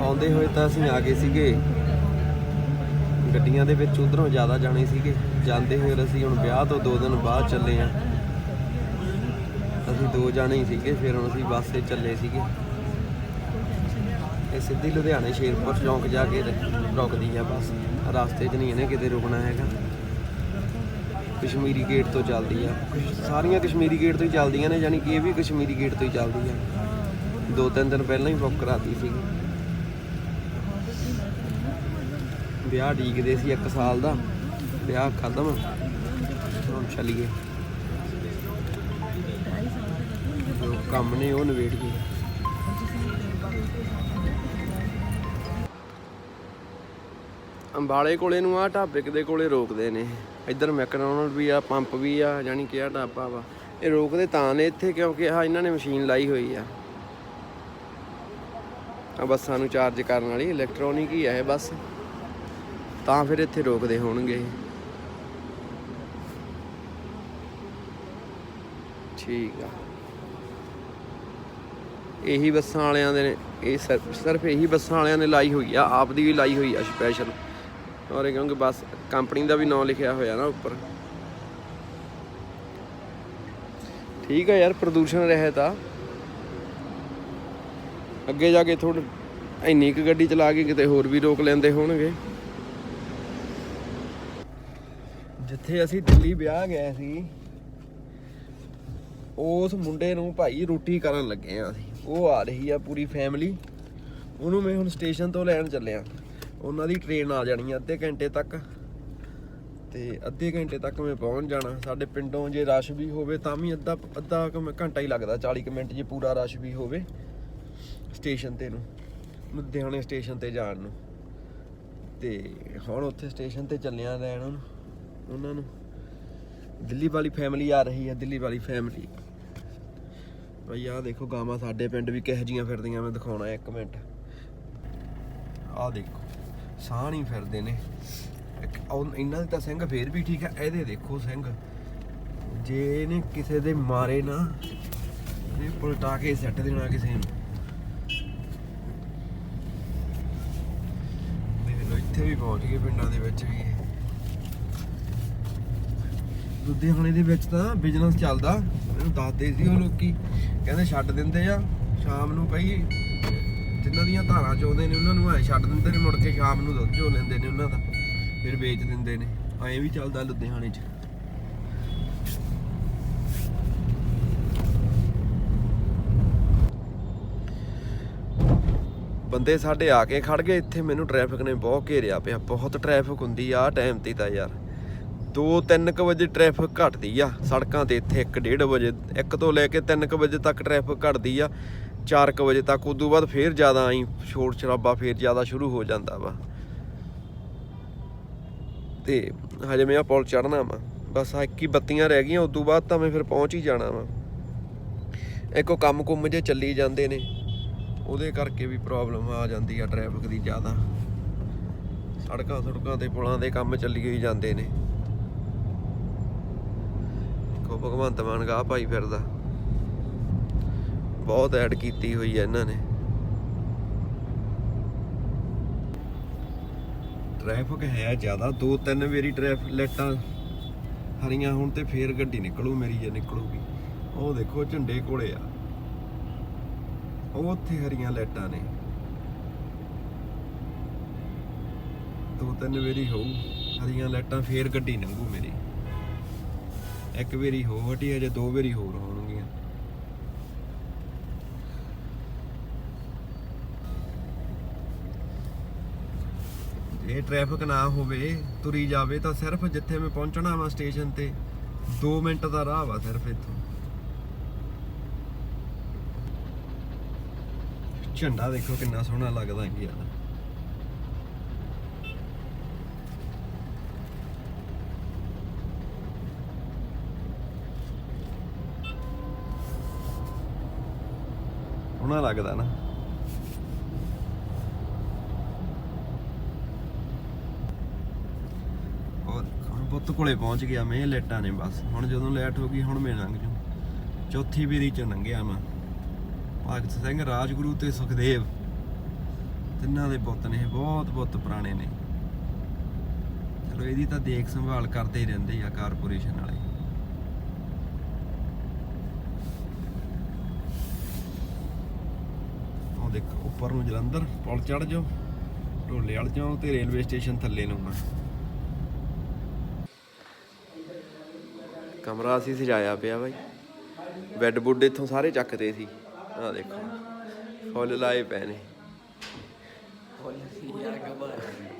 ਆਉਂਦੇ ਹੋਏ ਤਾਂ ਅਸੀਂ ਆ ਗਏ ਸੀਗੇ। ਗੱਡੀਆਂ ਦੇ ਵਿੱਚ ਉਧਰੋਂ ਜ਼ਿਆਦਾ ਜਾਣੇ ਸੀਗੇ। ਜਾਂਦੇ ਹੋਏ ਅਸੀਂ ਹੁਣ ਵਿਆਹ ਤੋਂ 2 ਦਿਨ ਬਾਅਦ ਚੱਲੇ ਆ ਅਸੀਂ ਦੋ ਜਾਣੇ ਹੀ ਸੀਗੇ, ਫਿਰ ਹੁਣ ਅਸੀਂ ਬੱਸ ਤੇ ਚੱਲੇ ਸੀਗੇ। ਇਹ ਸਿੱਧੀ ਲੁਧਿਆਣੇ ਸ਼ੇਰਪੁਰ ਚੌਂਕ ਜਾ ਕੇ ਰੁਕਦੀ ਆ ਬੱਸ। ਰਸਤੇ 'ਚ ਨਹੀਂ ਇਹਨੇ ਕਿਤੇ ਰੁਕਣਾ ਹੈਗਾ। ਕਸ਼ਮੀਰੀ ਗੇਟ ਤੋਂ ਚੱਲਦੀ ਆ। ਸਾਰੀਆਂ ਕਸ਼ਮੀਰੀ ਗੇਟ ਤੋਂ ਹੀ ਚੱਲਦੀਆਂ ਨੇ, ਯਾਨੀ ਕਿ ਇਹ ਵੀ ਕਸ਼ਮੀਰੀ ਗੇਟ ਤੋਂ ਹੀ ਚੱਲਦੀ ਆ ਦੋ ਤਿੰਨ ਦਿਨ ਪਹਿਲਾਂ ਹੀ ਬੁੱਕ ਕਰਾਤੀ ਸੀਗੀ। ਵਿਆਹ ਡੀਕਦੇ ਸੀ 1 ਸਾਲ ਦਾ, ਵਿਆਹ ਖਤਮ। ਹੁਣ ਚੱਲੀਏ। ਜੋ ਕੰਮ ਨੇ ਉਹ ਨਵੇੜ ਗਏ। ਅੰਬਾਲੇ ਕੋਲੇ ਨੂੰ ਆ ਢਾਬੇ ਦੇ ਕੋਲੇ ਰੋਕਦੇ ਨੇ। ਇੱਧਰ ਮੈਕਡੋਨਲਡ ਵੀ ਆ, ਪੰਪ ਵੀ ਆ ਜਾਨੀ ਕਿ ਆ ਢਾਬਾ ਵਾ। ਇਹ ਰੋਕਦੇ ਤਾਂ ਨੇ ਇੱਥੇ ਕਿਉਂਕਿ ਆ ਇਹਨਾਂ ਨੇ ਮਸ਼ੀਨ ਲਾਈ ਹੋਈ ਆ। ਆ ਬੱਸਾਂ ਨੂੰ ਚਾਰਜ ਕਰਨ ਵਾਲੀ ਇਲੈਕਟ੍ਰੋਨਿਕ ਹੀ ਆ ਇਹ ਬੱਸ। ਤਾਂ ਫਿਰ ਇੱਥੇ ਰੋਕਦੇ ਹੋਣਗੇ। ਠੀਕ ਆ। ਇਹੀ ਬੱਸਾਂ ਵਾਲਿਆਂ ਦੇ ਨੇ, ਇਹ ਸਿਰਫ ਸਿਰਫ ਇਹੀ ਬੱਸਾਂ ਵਾਲਿਆਂ ਨੇ ਲਾਈ ਹੋਈ ਆ ਆਪ ਦੀ ਵੀ ਲਾਈ ਹੋਈ ਆ ਸਪੈਸ਼ਲ ਔਰ ਇਹ ਕਿਉਂਕਿ ਬੱਸ ਕੰਪਨੀ ਦਾ ਵੀ ਨਾਮ ਲਿਖਿਆ ਹੋਇਆ ਨਾ ਉੱਪਰ। ਠੀਕ ਆ ਯਾਰ, ਪ੍ਰਦੂਸ਼ਣ ਰਹਿਤ ਆ। ਅੱਗੇ ਜਾ ਕੇ ਥੋੜੀ ਇੰਨੀ ਕੁ ਗੱਡੀ ਚਲਾ ਕੇ ਕਿਤੇ ਹੋਰ ਵੀ ਰੋਕ ਲੈਂਦੇ ਹੋਣਗੇ। ਜਿੱਥੇ ਅਸੀਂ ਦਿੱਲੀ ਵਿਆਹ ਗਏ ਸੀ, ਉਸ ਮੁੰਡੇ ਨੂੰ ਭਾਈ ਰੋਟੀ ਕਰਨ ਲੱਗੇ ਆ ਅਸੀਂ। ਉਹ ਆ ਰਹੀ ਆ ਪੂਰੀ ਫੈਮਿਲੀ ਉਹਨੂੰ ਮੈਂ ਹੁਣ ਸਟੇਸ਼ਨ ਤੋਂ ਲੈਣ ਚੱਲਿਆ ਉਹਨਾਂ ਦੀ ਟ੍ਰੇਨ ਆ ਜਾਣੀ ਆ ਅੱਧੇ ਘੰਟੇ ਤੱਕ। ਤੇ ਅੱਧੇ ਘੰਟੇ ਤੱਕ ਮੈਂ ਪਹੁੰਚ ਜਾਣਾ। ਸਾਡੇ ਪਿੰਡੋਂ ਜੇ ਰਸ਼ ਵੀ ਹੋਵੇ ਤਾਂ ਵੀ ਅੱਧਾ ਅੱਧਾ ਕੁ ਘੰਟਾ ਹੀ ਲੱਗਦਾ 40 ਕੁ ਮਿੰਟ ਜੇ ਪੂਰਾ ਰਸ਼ ਵੀ ਹੋਵੇ ਸਟੇਸ਼ਨ ਤੇ ਨੂੰ, ਲੁਧਿਆਣੇ ਸਟੇਸ਼ਨ ਤੇ ਜਾਣ ਨੂੰ। ਤੇ ਹੁਣ ਉੱਥੇ ਸਟੇਸ਼ਨ ਤੇ ਚੱਲਿਆ ਲੈਣ ਉਹਨੂੰ ਉਹਨਾਂ ਨੂੰ। ਦਿੱਲੀ ਵਾਲੀ ਫੈਮਿਲੀ ਆ ਰਹੀ ਹੈ, ਦਿੱਲੀ ਵਾਲੀ ਫੈਮਿਲੀ ਭਾਈ ਆਹ ਦੇਖੋ ਗਾਵਾਂ ਸਾਡੇ ਪਿੰਡ ਵੀ ਕਿਹੋ ਜੀਆਂ ਫਿਰਦੀਆਂ, ਮੈਂ ਦਿਖਾਉਣਾ ਇੱਕ ਮਿੰਟ। ਆਹ ਦੇਖੋ, ਸਾਹ ਨਹੀਂ ਫਿਰਦੇ ਨੇ। ਇੱਕ ਇਹਨਾਂ ਦੇ ਤਾਂ ਸਿੰਘ ਫੇਰ ਵੀ ਠੀਕ ਹੈ ਇਹਦੇ ਦੇਖੋ ਸਿੰਘ। ਜੇ ਇਹਨੇ ਕਿਸੇ ਦੇ ਮਾਰੇ ਨਾ, ਇਹ ਪਲਟਾ ਕੇ ਸੱਟ ਦੇਣਾ ਕਿਸੇ ਨੂੰ। ਦੇਖ ਲਓ ਇੱਥੇ ਵੀ ਪਹੁੰਚ ਗਏ ਪਿੰਡਾਂ ਦੇ ਵਿੱਚ ਵੀ ਇਹ ਲੁਧਿਆਣੇ ਦੇ ਵਿੱਚ ਤਾਂ ਬਿਜ਼ਨਸ ਚੱਲਦਾ। ਮੈਨੂੰ ਦੱਸਦੇ ਸੀ ਉਹ ਲੋਕੀ। ਕਹਿੰਦੇ ਛੱਡ ਦਿੰਦੇ ਆ, ਸ਼ਾਮ ਨੂੰ ਕਈ ਜਿਨ੍ਹਾਂ ਦੀਆਂ ਧਾਰਾਂ ਚੋਂਦੇ ਨੇ, ਉਹਨਾਂ ਨੂੰ ਐ ਛੱਡ ਦਿੰਦੇ ਨੇ, ਮੁੜ ਕੇ ਸ਼ਾਮ ਨੂੰ ਦੁੱਧ ਚੋ ਲੈਂਦੇ ਨੇ ਉਹਨਾਂ ਦਾ, ਫਿਰ ਵੇਚ ਦਿੰਦੇ ਨੇ। ਐਂ ਵੀ ਚੱਲਦਾ ਲੁਧਿਆਣੇ 'ਚ। ਬੰਦੇ ਸਾਡੇ ਆ ਕੇ ਖੜ ਗਏ, ਇੱਥੇ ਮੈਨੂੰ ਟ੍ਰੈਫਿਕ ਨੇ ਬਹੁਤ ਘੇਰਿਆ ਪਿਆ, ਬਹੁਤ ਟ੍ਰੈਫਿਕ ਹੁੰਦੀ ਆ ਟਾਈਮ ਤੇ ਤਾਂ ਯਾਰ। 2-3 ਕੁ ਵਜੇ ਟ੍ਰੈਫਿਕ ਘਟਦੀ ਆ। ਸੜਕਾਂ ਤੇ ਇੱਥੇ 1-1:30 ਵਜੇ 1 ਤੋਂ ਲੈ ਕੇ 3 ਕੁ ਵਜੇ ਤੱਕ ਟ੍ਰੈਫਿਕ ਘਟਦੀ ਆ। 4 ਕੁ ਵਜੇ ਤੱਕ, ਉਦੋਂ ਬਾਅਦ ਫੇਰ ਜ਼ਿਆਦਾ ਆਈ, ਸ਼ੋਰ ਸ਼ਰਾਬਾ ਫੇਰ ਜ਼ਿਆਦਾ ਸ਼ੁਰੂ ਹੋ ਜਾਂਦਾ ਵਾ। ਤੇ ਹਜੇ ਮੈਂ ਆ ਪੁਲ ਚੜਨਾ ਵਾ। ਬਸ ਆ 21 ਬੱਤੀਆਂ ਰਹਿ ਗਈਆਂ, ਉਦੋਂ ਬਾਅਦ ਤਾਂ ਮੈਂ ਫਿਰ ਪਹੁੰਚ ਹੀ ਜਾਣਾ ਵਾ। ਇੱਕੋ ਕੰਮ ਕੁੰਮ ਜੇ ਚੱਲੀ ਜਾਂਦੇ ਨੇ। ਉਹਦੇ ਕਰਕੇ ਵੀ ਪ੍ਰੋਬਲਮ ਆ ਜਾਂਦੀ ਆ ਟ੍ਰੈਫਿਕ ਦੀ ਜ਼ਿਆਦਾ। ਸੜਕਾਂ ਸੜਕਾਂ ਤੇ ਪੁਲਾਂ ਦੇ ਕੰਮ ਚੱਲੀ ਹੋਈ ਜਾਂਦੇ ਨੇ। ਕੋ ਭਗਵੰਤ ਮਾਨ ਗਾ ਪਾਈ ਫਿਰਦਾ। ਬਹੁਤ ਐਡ ਕੀਤੀ ਹੋਈ ਹੈ ਇਹਨਾਂ ਨੇ। ਟ੍ਰੈਫਿਕ ਹੈ ਜ਼ਿਆਦਾ ਦੋ ਤਿੰਨ ਵਾਰੀ ਟ੍ਰੈਫਿਕ ਲਾਈਟਾਂ ਹਰੀਆਂ ਹੁਣ ਤੇ ਫੇਰ ਗੱਡੀ ਨਿਕਲੂ, ਮੇਰੀ ਜੇ ਨਿਕਲੂਗੀ। ਉਹ ਦੇਖੋ, ਝੰਡੇ ਕੋਲੇ ਆ। ਉਹ ਉੱਥੇ ਹਰੀਆਂ ਲਾਈਟਾਂ ਨੇ। ਦੋ ਤਿੰਨ ਵਾਰੀ ਹੋਊ, ਹਰੀਆਂ ਲਾਈਟਾਂ ਫੇਰ ਗੱਡੀ ਲੰਘੂ ਮੇਰੀ। ਇੱਕ ਵਾਰੀ ਹੋ ਹਟੀ ਅਜੇ ਦੋ ਵਾਰੀ ਹੋਰ ਹੋਣਗੀਆਂ। ਇਹ ਟ੍ਰੈਫਿਕ ਨਾ ਹੋਵੇ, ਤੁਰੀ ਜਾਵੇ, ਤਾਂ ਸਿਰਫ ਜਿੱਥੇ ਮੈਂ ਪਹੁੰਚਣਾ ਵਾ ਸਟੇਸ਼ਨ ਤੇ 2 ਮਿੰਟ ਦਾ ਰਾਹ ਵਾ ਸਿਰਫ ਇੱਥੋਂ। ਝੰਡਾ ਦੇਖੋ ਕਿੰਨਾ ਸੋਹਣਾ ਲੱਗਦਾ ਹੈ ਯਾਰ ਸੋਹਣਾ ਲੱਗਦਾ ਨਾ। ਬੁੱਤ ਕੋਲੇ ਪਹੁੰਚ ਗਿਆ ਮੈਂ, ਲੇਟਾਂ ਨੇ ਬਸ। ਹੁਣ ਜਦੋਂ ਲੇਟ ਹੋ ਗਈ, ਹੁਣ ਮੈਂ ਲੰਘ ਜੂ ਚੌਥੀ ਵੀਰੀ ਚ ਲੰਘਿਆ ਮੈਂ। ਭਗਤ ਸਿੰਘ, ਰਾਜਗੁਰੂ ਤੇ ਸੁਖਦੇਵ। ਤਿੰਨਾਂ ਦੇ ਪੁੱਤ ਨੇ ਇਹ ਬਹੁਤ ਬਹੁਤ ਪੁਰਾਣੇ ਨੇ। ਚਲੋ ਇਹਦੀ ਤਾਂ ਦੇਖ ਸੰਭਾਲ ਕਰਦੇ ਹੀ ਰਹਿੰਦੇ ਆ ਕਾਰਪੋਰੇਸ਼ਨ ਵਾਲੇ। ਉਹ ਦੇਖੋ, ਉੱਪਰ ਨੂੰ ਜਲੰਧਰ, ਪੁਲ ਚੜ ਜਾਓ, ਢੋਲੇ ਵਾਲ ਜਾਓ ਤੇ ਰੇਲਵੇ ਸਟੇਸ਼ਨ ਥੱਲੇ ਨੂੰ ਆ ਕਮਰਾ ਅਸੀਂ ਸਜਾਇਆ ਪਿਆ ਬਾਈ। ਬੈੱਡ ਬੁੱਡ ਇੱਥੋਂ ਸਾਰੇ ਚੱਕਦੇ ਸੀ। ਆਹ ਦੇਖੋ, ਫੁੱਲ ਲਾਏ ਪਏ ਨੇ।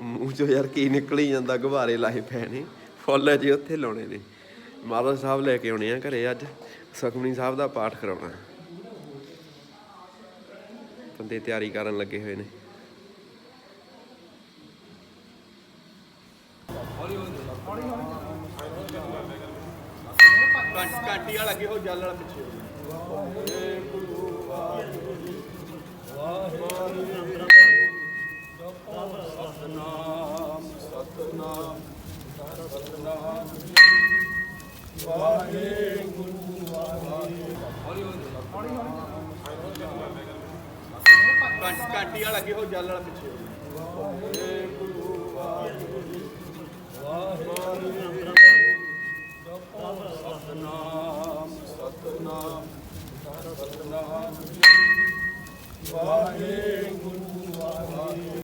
ਮੂੰਹ ਚੋਂ ਯਾਰ ਕੀ ਨਿਕਲੀ ਜਾਂਦਾ, ਗੁਬਾਰੇ ਲਾਏ ਪਏ ਨੇ। ਫੁੱਲ ਜੀ ਉੱਥੇ ਲਾਉਣੇ ਨੇ। ਮਾਤਾ ਸਾਹਿਬ ਲੈ ਕੇ ਆਉਣੇ ਆ ਘਰੇ ਅੱਜ। ਸੁਖਮਨੀ ਸਾਹਿਬ ਦਾ ਪਾਠ ਕਰਾਉਣਾ। ਬੰਦੇ ਤਿਆਰੀ ਕਰਨ ਲੱਗੇ ਹੋਏ ਨੇ। ਕਾਟੀ ਵਾਲਾ ਅੱਗੇ ਹੋ ਜਲ ਵਾਲਾ ਪਿੱਛੇ ਸਤਨਾਮ ਸਤਨਾਮ ਸਤਨਾਮ ਵਾਹਿਗੁਰੂ ਵਾਹਿਗੁਰੂ ਕਾਂਟੀ ਵਾਲਾ ਅੱਗੇ ਹੋ ਜਲ ਵਾਲਾ ਪਿੱਛੇ। ਵਾਹਿਗੁਰੂ ਵਾਹਿਗੁਰੂ ਸਤਨਾਮ ਸਤਨਾਮ ਸਤਨਾਮ। ਵਾਹਿਗੁਰੂ।